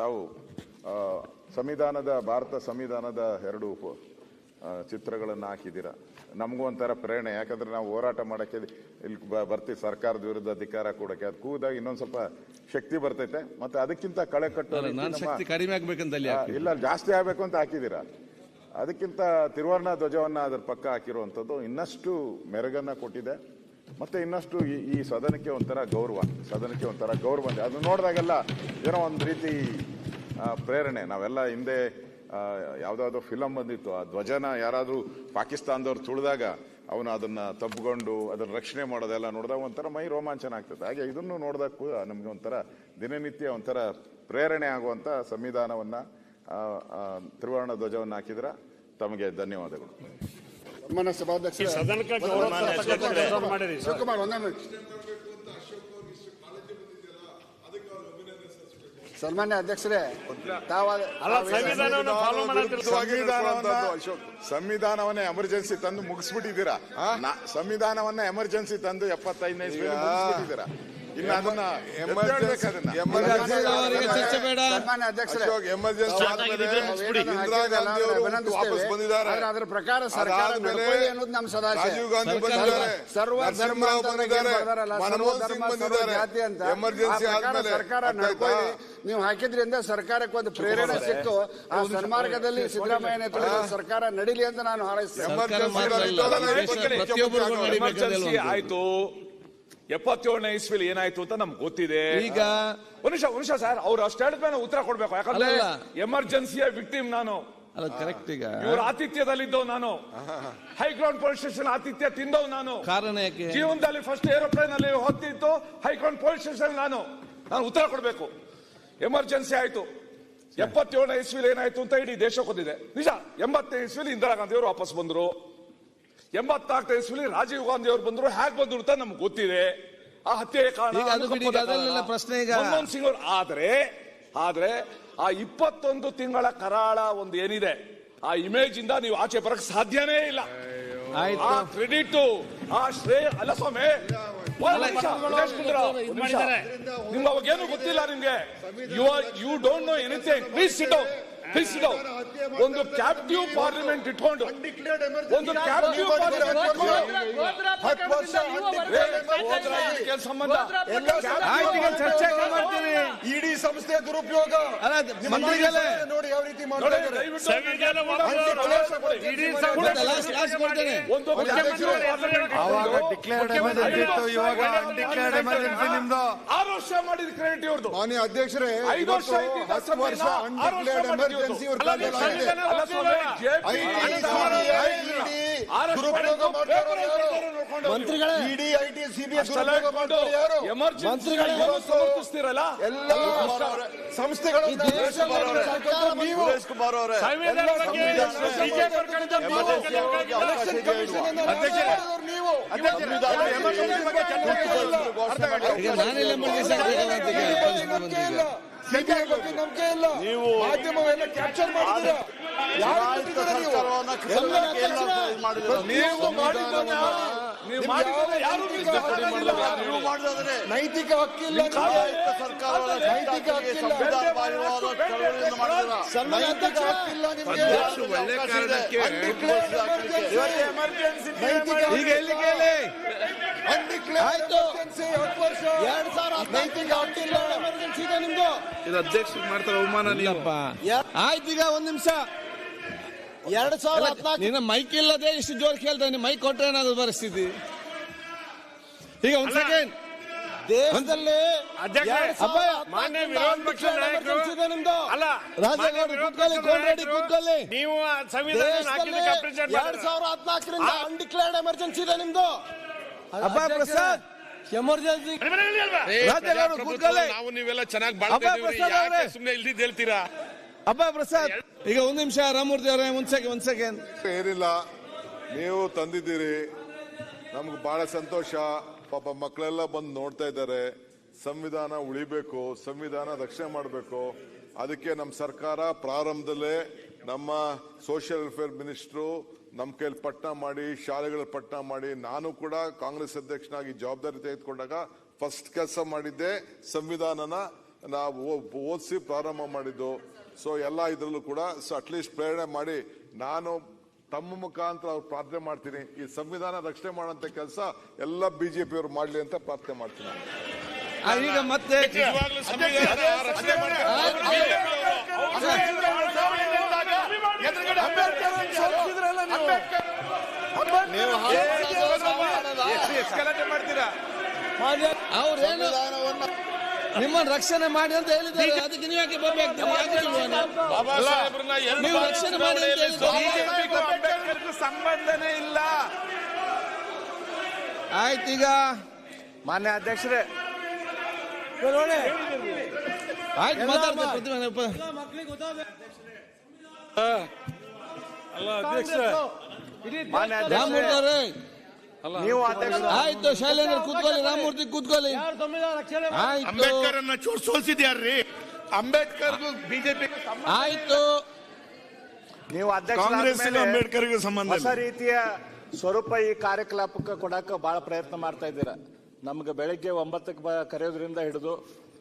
ತಾವು ಸಂವಿಧಾನದ ಭಾರತ ಸಂವಿಧಾನದ ಎರಡು ಚಿತ್ರಗಳನ್ನು ಹಾಕಿದ್ದೀರಾ. ನಮಗೂ ಒಂಥರ ಪ್ರೇರಣೆ ಯಾಕಂದ್ರೆ ನಾವು ಹೋರಾಟ ಮಾಡೋಕ್ಕೆ ಇಲ್ಲಿ ಬ- ಬರ್ತೀವಿ ಸರ್ಕಾರದ ವಿರುದ್ಧ ಅಧಿಕಾರ ಕೊಡೋಕ್ಕೆ ಅದು ಕೂದಾಗ ಇನ್ನೊಂದು ಸ್ವಲ್ಪ ಶಕ್ತಿ ಬರ್ತೈತೆ ಮತ್ತೆ ಅದಕ್ಕಿಂತ ಕಳೆ ಕಟ್ಟೋ ಕಡಿಮೆ ಆಗ್ಬೇಕಂತ ಇಲ್ಲ ಜಾಸ್ತಿ ಆಗಬೇಕು ಅಂತ ಹಾಕಿದ್ದೀರಾ. ಅದಕ್ಕಿಂತ ತಿರುವರ್ಣ ಧ್ವಜವನ್ನು ಅದರ ಪಕ್ಕ ಹಾಕಿರುವಂಥದ್ದು ಇನ್ನಷ್ಟು ಮೆರಗನ್ನು ಕೊಟ್ಟಿದೆ ಮತ್ತೆ ಇನ್ನಷ್ಟು ಈ ಈ ಸದನಕ್ಕೆ ಒಂಥರ ಗೌರವ ಸದನಕ್ಕೆ ಒಂಥರ ಗೌರವ ಅದು ನೋಡಿದಾಗೆಲ್ಲ ಏನೋ ಒಂದು ರೀತಿ ಪ್ರೇರಣೆ. ನಾವೆಲ್ಲ ಹಿಂದೆ ಯಾವುದಾದ್ರು ಫಿಲಮ್ ಬಂದಿತ್ತು. ಆ ಧ್ವಜನ ಯಾರಾದರೂ ಪಾಕಿಸ್ತಾನದವ್ರು ತುಳಿದಾಗ ಅವನು ಅದನ್ನ ತಬ್ಕೊಂಡು ಅದನ್ನ ರಕ್ಷಣೆ ಮಾಡೋದೆಲ್ಲ ನೋಡಿದಾಗ ಒಂಥರ ಮೈ ರೋಮಾಂಚನ ಆಗ್ತದೆ. ಹಾಗೆ ಇದನ್ನು ನೋಡಿದಾಗ ಕೂಡ ನಮಗೆ ಒಂಥರ ದಿನನಿತ್ಯ ಒಂಥರ ಪ್ರೇರಣೆ ಆಗುವಂಥ ಸಂವಿಧಾನವನ್ನ ತ್ರಿವರ್ಣ ಧ್ವಜವನ್ನು ಹಾಕಿದ್ರ ತಮಗೆ ಧನ್ಯವಾದಗಳು. ಸನ್ಮಾನ್ಯ ಸಭಾಧ್ಯಕ್ಷರೇ ಸದನಕ್ಕೆ ಗೌರವ ಮಾಡಿರಿ ಶಿವಕುಮಾರ್ ಒಂದೇ ನಿಮಿಷ ಸನ್ಮಾನ್ಯ ಅಧ್ಯಕ್ಷರೇ ಸಂವಿಧಾನವನ್ನೇ ಎಮರ್ಜೆನ್ಸಿ ತಂದು ಮುಗಿಸ್ಬಿಟ್ಟಿದ್ದೀರಾ? ಸಂವಿಧಾನವನ್ನ ಎಮರ್ಜೆನ್ಸಿ ತಂದು ಎಪ್ಪತ್ತೈದನೇ ಮುಗಿಸ್ಬಿಟ್ಟಿದ್ದೀರಾ? ಇನ್ನು ಅದನ್ನ ವಾಪಸ್ ಬಂದಿದ್ದಾರೆ. ಅದರ ಪ್ರಕಾರ ಸರ್ಕಾರ ಅದಾದ್ಮೇಲೆ ಅನ್ನೋದು ನಮ್ಮ ಸದಾಶಯ. ರಾಜೀವ್ ಗಾಂಧಿ ಬಂದಿದ್ದಾರೆ. ಸರ್ವ ಧರ್ಮ ನರಸಿಂಹರಾವ್ ಬಂದಿದ್ದಾರೆ. ಮನಮೋಹನ್ ಸಿಂಗ್ ಬಂದಿದ್ದಾರೆ. ಜಾತಿ ಅಂತ. ಎಮರ್ಜೆನ್ಸಿ ಆ ಆದ್ಮೇಲೆ ಸರ್ಕಾರ? ನೀವು ಹಾಕಿದ್ರಿಂದ ಸರ್ಕಾರಕ್ಕೆ ಒಂದು ಪ್ರೇರಣೆ ಸಿಕ್ಕು ಆ ಸನ್ಮಾರ್ಗದಲ್ಲಿ ಸಿದ್ದರಾಮಯ್ಯ ನೇತೃತ್ವದ ಸರ್ಕಾರ ನಡೀಲಿ ಅಂತ ನಾನು ಹಾರೈಸ್ತೇನೆ. ಆಯ್ತು. ಎಪ್ಪತ್ತೇಳನೇ ಇಸ್ವಿಲಿ ಏನಾಯ್ತು ಅಂತ ನಮ್ಗೆ ಗೊತ್ತಿದೆ. ಈಗ ಮನುಷ್ಯ ಮನುಷ್ಯ ಸರ್. ಅವ್ರು ಅಷ್ಟು ಹೇಳಿದ್ಮೇಲೆ ಉತ್ತರ ಕೊಡ್ಬೇಕು. ಯಾಕಂದ್ರೆ ಎಮರ್ಜೆನ್ಸಿಯ ವಿಕ್ಟಿಮ್ ನಾನು. ಅಲ್ಲ ಕರೆಕ್ಟ್ ಈಗ. ಇವ್ರ ಆತಿಥ್ಯದಲ್ಲಿದ್ದವ್ ನಾನು. ಹೈಗ್ರೌಂಡ್ ಪೊಲೀಸ್ ಸ್ಟೇಷನ್ ಆತಿಥ್ಯ ತಿಂದವ್ ನಾನು. ಕಾರಣ ಯಾಕೆ? ಜೀವನದಲ್ಲಿ ಫಸ್ಟ್ ಏರೋಪ್ಲೇನ್ ಅಲ್ಲಿ ಹೊತ್ತಿತ್ತು ಹೈಗ್ರೌಂಡ್ ಪೊಲೀಸ್ ಸ್ಟೇಷನ್ ನಾನು. ನಾನು ಉತ್ತರ ಕೊಡ್ಬೇಕು. ಎಮರ್ಜೆನ್ಸಿ ಆಯ್ತು. ಎಪ್ಪತ್ತೇಳನೇ ಇಸ್ವಿಲಿ ಏನಾಯ್ತು ಅಂತ ಇಡೀ ದೇಶ ಕೊಂದಿದೆ ನಿಜ ಎಂಬತ್ತನೇ ಇಸ್ವಿಲಿ ಇಂದಿರಾ ಗಾಂಧಿ ಅವರು ವಾಪಸ್ ಬಂದ್ರು. ಎಂಬತ್ನಾಲ್ಕನೇ ಇಸ್ವಿಲಿ ರಾಜೀವ್ ಗಾಂಧಿ ಅವರು ಬಂದ್ರು. ಹ್ಯಾಕ್ ಬಂದ್ರು ಅಂತ ನಮ್ಗೆ ಗೊತ್ತಿದೆ. ಆ ಹತ್ಯೆ ಕಾರಣ. ಪ್ರಶ್ನೆ. ಮನಮೋಹನ್ ಸಿಂಗ್ ಅವರು ಆದ್ರೆ ಆದ್ರೆ ಆ ಇಪ್ಪತ್ತೊಂದು ತಿಂಗಳ ಕರಾಳ ಒಂದು ಏನಿದೆ ಆ ಇಮೇಜ್ ಇಂದ ನೀವು ಆಚೆ ಬರಕ್ ಸಾಧ್ಯನೇ ಇಲ್ಲ. ಆ ಕ್ರೆಡಿಟ್ ಆ ಶ್ರೇಯ ಅಲ್ಲ ಸ್ವಾಮಿ. ನಿಮ್ಗೆ ಅವಾಗೇನು ಗೊತ್ತಿಲ್ಲ ನಿಮ್ಗೆ. You are you don't know anything please sit please sit ಒಂದು ಕ್ಯಾಪ್ಟಿವ್ ಪಾರ್ಲಿಮೆಂಟ್ ಇಟ್ಕೊಂಡು ಒಂದು ಕ್ಯಾಪ್ಟಿವ್ ಪಾರ್ಲಿಮೆಂಟ್ ಸಂಬಂಧ ಇಡೀ ಸಂಸ್ಥೆ ದುರುಪಯೋಗ ನೋಡಿ ಯಾವ ರೀತಿ ಅವಾಗ ಡಿಕ್ಲೇರ್ಡ್ ಎಮರ್ಜೆನ್ಸಿ ಇತ್ತು ಇವಾಗ ಅನ್ಡಿಕ್ಲೇರ್ಡ್ ಎಮರ್ಜೆನ್ಸಿ ನಿಮ್ದು ಆರು ವರ್ಷ ಮಾಡಿದ ಕ್ರೆಡಿಟ್ ಇವ್ರದ್ದು ಮಾನ್ಯ ಅಧ್ಯಕ್ಷರೇ ಐದು ವರ್ಷ ಹತ್ತು ವರ್ಷ ಅನ್ಡಿಕ್ಲೇರ್ಡ್ ಮಾಡಿದ್ದು ಎಮರ್ಜೆನ್ಸಿ ನೋಡ್ಕೊಂಡು ಹೋಗಿ. ಇಡಿ ಸಿಬಿಐ ಯಾರು ಸಮರ್ಥಿಸ್ತೀರಲ್ಲ ಎಲ್ಲ ಸಂಸ್ಥೆಗಳು ನೀವು ಬಿಜೆಪಿ ಅವ್ರ ನೀವು ನಾನೆಲ್ಲ ಎಮರ್ಜೆನ್ಸಿ ಬಗ್ಗೆ ನಂಬಿಕೆ ಇಲ್ಲ. ನೀವು ಮಾಧ್ಯಮವೆಲ್ಲ ಕ್ಯಾಪ್ಚರ್ ಮಾಡಿದ್ದೀರಾ? ನಿಲ್ಲಿಸಕ್ಕಾಗೋದಿಲ್ಲ. ನೈತಿಕ ಹಕ್ಕಿಲ್ಲ ಸರ್ಕಾರ ನೈತಿಕ ಹಕ್ಕಿಲ್ಲ ಹಕ್ಕಿಲ್ಲ ನಿಮ್ಗೆ. ನೈತಿಕ ವರ್ಷ. ನೈತಿಕ ಹಕ್ಕಿಲ್ಲ ಎಮರ್ಜೆನ್ಸಿ ಇದೆ ನಿಮ್ದು. ಇದು ಅಧ್ಯಕ್ಷರು ಮಾಡ್ತಾರೆ ಅವಮಾನ ನೀವಪ್ಪ ಆಯ್ತು ಈಗ ಒಂದ್ ನಿಮಿಷ. ಎರಡ್ ಸಾವಿರದ ಹದಿನಾಲ್ಕು ನಿನ್ನ ಮೈಕ್ ಇಲ್ಲದೆ ಇಷ್ಟು ಜೋರ್ ಕೇಳ್ತಾನೆ ಮೈಕ್ ಕೊಟ್ರೆ ಏನಾದ್ರು ಪರಿಸ್ಥಿತಿ? ಈಗ ಒಂದ್ ಸೆಕೆಂಡ್ ದೇಶದಲ್ಲಿ ಎರಡ್ ಸಾವಿರದ ಹದಿನಾಲ್ಕರಿಂದ ಮಾನ್ಯ ವಿರೋಧ ಪಕ್ಷದ undeclared ನಾಯಕರು emergency ನಿಮ್ದು. ಅಲ್ಲ ರಾಜೇಗೌಡರು ಮಾನ್ಯ ಕೂತ್ಕೊಳ್ಳಿ, ವಿರೋಧ ಕೋನ್ರೆಡ್ಡಿ ನಾಯಕರು, ಕೂತ್ಕೊಳ್ಳಿ. ನೀವು ಆ ಸಂವಿಧಾನ ದೇಶದಲ್ಲಿ ಹಾಕಿದ್ದಕ್ಕೆ ಅಪ್ರಿಷಿಯೇಟ್ ಎರಡ್ ಸಾವಿರದ ಹದಿನಾಲ್ಕರಿಂದ ಅನ್ಡಿಕ್ಲೇರ್ಡ್ ಎಮರ್ಜೆನ್ಸಿ ಇದೆ ನಿಮ್ದು. ಅಪ್ಪ ಪ್ರಸಾದ್ ಎಮರ್ಜೆನ್ಸಿ ನಾವು ನೀವೆಲ್ಲ ಚೆನ್ನಾಗಿ ಅವ್ರೆ. ಸುಮ್ನೆ ಇಲ್ದಿದ್ದು ಹೇಳ್ತೀರಾ? ಅಬ್ಬ ಪ್ರಸಾದ್. ಈಗ ಒಂದ್ ನಿಮಿಷ ರಾಮಮೂರ್ತಿ ಅವರೇ ಒಂದ್ ಸೆಕೆಂಡ್ ಒಂದ್ ಸೆಕೆಂಡ್ ಏನಿಲ್ಲ ನೀವು ತಂದಿದ್ದೀರಿ. ನಮ್ಗೆ ಬಹಳ ಸಂತೋಷ. ಪಾಪ ಮಕ್ಕಳೆಲ್ಲ ಬಂದು ನೋಡ್ತಾ ಇದ್ದಾರೆ. ಸಂವಿಧಾನ ಉಳಿಬೇಕು ಸಂವಿಧಾನ ರಕ್ಷಣೆ ಮಾಡಬೇಕು. ಅದಕ್ಕೆ ನಮ್ಮ ಸರ್ಕಾರ ಪ್ರಾರಂಭದಲ್ಲೇ ನಮ್ಮ ಸೋಷಿಯಲ್ ವೆಲ್ಫೇರ್ ಮಿನಿಸ್ಟ್ರು ನಮ್ಮ ಕೈಲಿ ಪಟ್ಟಣ ಮಾಡಿ ಶಾಲೆಗಳ ಪಟ್ಟಣ ಮಾಡಿ ನಾನು ಕೂಡ ಕಾಂಗ್ರೆಸ್ ಅಧ್ಯಕ್ಷನಾಗಿ ಜವಾಬ್ದಾರಿ ತೆಗೆದುಕೊಂಡಾಗ ಫಸ್ಟ್ ಕೆಲಸ ಮಾಡಿದ್ದೆ ಸಂವಿಧಾನನ ನಾವು ಓದಿಸಿ ಪ್ರಾರಂಭ ಮಾಡಿದ್ದು. ಸೊ ಎಲ್ಲ ಇದರಲ್ಲೂ ಕೂಡ ಸೊ ಅಟ್ಲೀಸ್ಟ್ ಪ್ರೇರಣೆ ಮಾಡಿ ನಾನು ತಮ್ಮ ಮುಖಾಂತರ ಅವ್ರು ಪ್ರಾರ್ಥನೆ ಮಾಡ್ತೀನಿ. ಈ ಸಂವಿಧಾನ ರಕ್ಷಣೆ ಮಾಡುವಂತ ಕೆಲಸ ಎಲ್ಲ ಬಿಜೆಪಿ ಅವರು ಮಾಡಲಿ ಅಂತ ಪ್ರಾರ್ಥನೆ ಮಾಡ್ತೀನಿ ಈಗ ಮತ್ತೆ ನಿಜವಾಗ್ಲೂ ಸಂವಿಧಾನ ರಕ್ಷಣೆ ಮಾಡ್ತಾರೆ. ಎದುರುಗಡೆ ಸೋಲಿಸಿದ್ರಲ್ಲ ನೀವು. ನೀವು ಎಷ್ಟು ಗಲಾಟೆ ಮಾಡ್ತೀರಾ ಅವ್ರೇನು ನಿಮ್ಮನ್ನ ರಕ್ಷಣೆ ಮಾಡಿ ಅಂತ ಹೇಳಿದ್ದಾರೆ. ಅದಕ್ಕೆ ನೀವು ಯಾಕೆ ಬರ್ಬೇಕು? ನೀವು? ಬಾಬಾ ಸಾಹೇಬ್ರನ್ನ ನೀವು ರಕ್ಷಣೆ ಮಾಡಿ ಅಂತ ಹೇಳಿದ್ರೆ ಸಂಬಂಧನೇ ಇಲ್ಲ. ಆಯ್ತೀಗ ಈಗ ಮಾನ್ಯ ಅಧ್ಯಕ್ಷರೇ. ಆಯ್ತು ಮಾತಾಡ್ತಾರೆ ಮಾನ್ಯ ರಾಮಮೂರ್ತಿ ನೀವು ಅಧ್ಯಕ್ಷ. ಆಯ್ತು ಶೈಲೇಂದ್ರ ಕೂತ್ಕೊಳ್ಳಿ ರಾಮಮೂರ್ತಿ ಕೂತ್ಕೊಳ್ಳಿ. ಆಯ್ತು. ಅಂಬೇಡ್ಕರ್ ಅನ್ನ ಚೋರ್ ಸೋಲ್ಸಿದ್ಯಾರ್ರಿ? ಅಂಬೇಡ್ಕರ್ ಬಿಜೆಪಿ ಆಯ್ತು. ನೀವು ಅಧ್ಯಕ್ಷ ಅಂಬೇಡ್ಕರ್ ಸಂಬಂಧ ಹೊಸ ರೀತಿಯ ಸ್ವರೂಪ ಈ ಕಾರ್ಯಕಲಾಪಕ್ಕೆ ಕೊಡಕ್ಕೆ ಬಹಳ ಪ್ರಯತ್ನ ಮಾಡ್ತಾ ಇದ್ದೀರಾ. ನಮ್ಗೆ ಬೆಳಿಗ್ಗೆ ಒಂಬತ್ತಕ್ಕೆ ಬ ಕರೆಯೋದ್ರಿಂದ ಹಿಡಿದು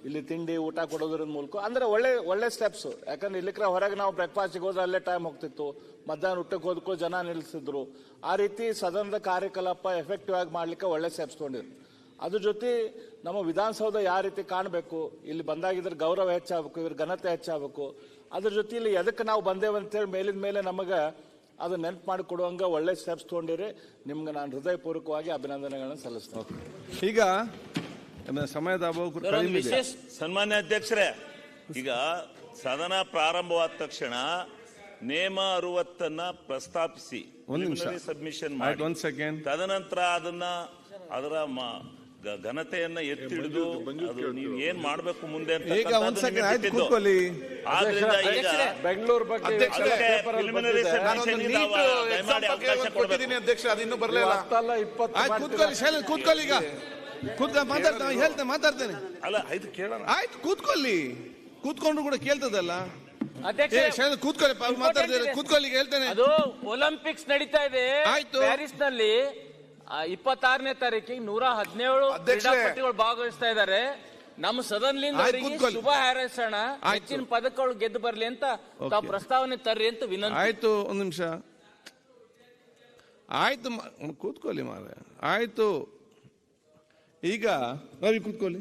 ಇಲ್ಲಿ ತಿಂಡಿ, ಊಟ ಕೊಡೋದ್ರ ಮೂಲಕ. ಅಂದ್ರೆ ಒಳ್ಳೆ ಒಳ್ಳೆ ಸ್ಟೆಪ್ಸ್ ಯಾಕಂದ್ರೆ ಇಲ್ಲಿಕ್ರ ಹೊರಗೆ ನಾವು ಬ್ರೇಕ್ಫಾಸ್ಟ್ಗೆ ಹೋದ್ರೆ ಅಲ್ಲೇ ಟೈಮ್ ಹೋಗ್ತಿತ್ತು. ಮಧ್ಯಾಹ್ನ ಊಟಕ್ಕೆ ಹೋದಕ್ಕೂ ಜನ ನಿಲ್ಲಿಸಿದ್ರು. ಆ ರೀತಿ ಸದನದ ಕಾರ್ಯಕಲಾಪ ಎಫೆಕ್ಟಿವ್ ಆಗಿ ಮಾಡ್ಲಿಕ್ಕೆ ಒಳ್ಳೆ ಸ್ಟೆಪ್ಸ್ ತೊಗೊಂಡಿದ್ರು. ಅದ್ರ ಜೊತೆ ನಮ್ಮ ವಿಧಾನಸೌಧ ಯಾವ ರೀತಿ ಕಾಣಬೇಕು? ಇಲ್ಲಿ ಬಂದಾಗಿದ್ರೆ ಗೌರವ ಹೆಚ್ಚಾಗಬೇಕು ಇದ್ರ ಘನತೆ ಹೆಚ್ಚಾಗಬೇಕು. ಅದ್ರ ಜೊತೆ ಇಲ್ಲಿ ಎದಕ್ಕೆ ನಾವು ಬಂದೇವೆ ಅಂತೇಳಿ ಮೇಲಿನ ಮೇಲೆ ನಮಗೆ ಅದು ನೆನ್ಪು ಮಾಡಿ ಕೊಡುವಂಗ ಒಳ್ಳೆ ಸ್ಟೆಪ್ಸ್ ತೊಗೊಂಡಿರಿ. ನಿಮ್ಗೆ ನಾನು ಹೃದಯಪೂರ್ವಕವಾಗಿ ಅಭಿನಂದನೆಗಳನ್ನು ಸಲ್ಲಿಸ್ತೇನೆ. ಈಗ ಸಮಯದ ವಿಶೇಷ ಸನ್ಮಾನ್ಯ ಅಧ್ಯಕ್ಷರೇ ಈಗ ಸದನ ಪ್ರಾರಂಭವಾದ ತಕ್ಷಣ ನೇಮ ಅರುವತ್ತನ್ನ ಪ್ರಸ್ತಾಪಿಸಿ ಒಂದ್ ನಿಮಿಷ. ಸಬ್ಮಿಷನ್ ಮಾಡಿ. ತದನಂತರ ಅದನ್ನ ಅದರ ಘನತೆಯನ್ನ ಎತ್ತಿ ಹಿಡಿದು ನೀವು ಏನ್ ಮಾಡ್ಬೇಕು ಮುಂದೆ ಅಂತ ಈಗ ಒಂದ್ ಕೂತ್ಕೊಳ್ಳಿ. ಆದ್ರಿಂದ ಈಗ ಬೆಂಗಳೂರು ಬಗ್ಗೆ. ಅಧ್ಯಕ್ಷ ಅದಿನ್ನೂ ಬರಲಿಲ್ಲ ಕೂತ್ಕೊಳ್ಳಿ ಕೂತ್ಕೊಳ್ಳಿ ಈಗ. ಕೂತ್ಕ ಮಾತಾಡ್ತೇನೆ ಹೇಳ್ತೇನೆ ಮಾತಾಡ್ತೇನೆ. ಅಲ್ಲ ಇದು ಕೇಳೋಣ. ಆಯ್ತು ಕೂತ್ಕೊಳ್ಳಿ. ಕೂತ್ಕೊಂಡ್ರು ಕೂಡ ಕೇಳ್ತದಲ್ಲ? ಏ ಅಧ್ಯಕ್ಷ ಶೈಲೇಂದ್ರ ಕೂತ್ಕೊಳ್ಳಿ ಪಾಪ ಮಾತಾಡ್ತಾರೆ ಕೂತ್ಕೊಳ್ಳಿ ಈಗ ಹೇಳ್ತೇನೆ. ಅದು ಒಲಿಂಪಿಕ್ಸ್ ನಡೀತಾ ಇದೆ. ಆಯ್ತು. ಪ್ಯಾರಿಸ್ನಲ್ಲಿ ಇಪ್ಪತ್ತಾರನೇ ತಾರೀಕಿಗೆ ನೂರ ಹದಿನೇಳು ಕ್ರೀಡಾಪಟುಗಳು ಭಾಗವಹಿಸ್ತಾ ಇದ್ದಾರೆ. ನಮ್ಮ ಸದನ್ಲಿಂದ ಆಯ್ತು, ಅವರಿಗೆ ಕೂತ್ಕೊಳ್ಳಿ. ಶುಭ ಹಾರೈಸೋಣ. ಆಯ್ತು. ಹೆಚ್ಚಿನ ಪದಕಗಳು ಗೆದ್ದು ಬರ್ಲಿ ಅಂತ ತಾವು ಪ್ರಸ್ತಾವನೆ ತರ್ರಿ ಅಂತ ವಿನಂತಿ. ಆಯ್ತು ಒಂದ್ ನಿಮಿಷ. ಆಯ್ತು ಮ- ಕೂತ್ಕೊಳ್ಳಿ ಮಾರ ಆಯ್ತು. ಈಗ ರವಿ ಕೂತ್ಕೊಳ್ಳಿ.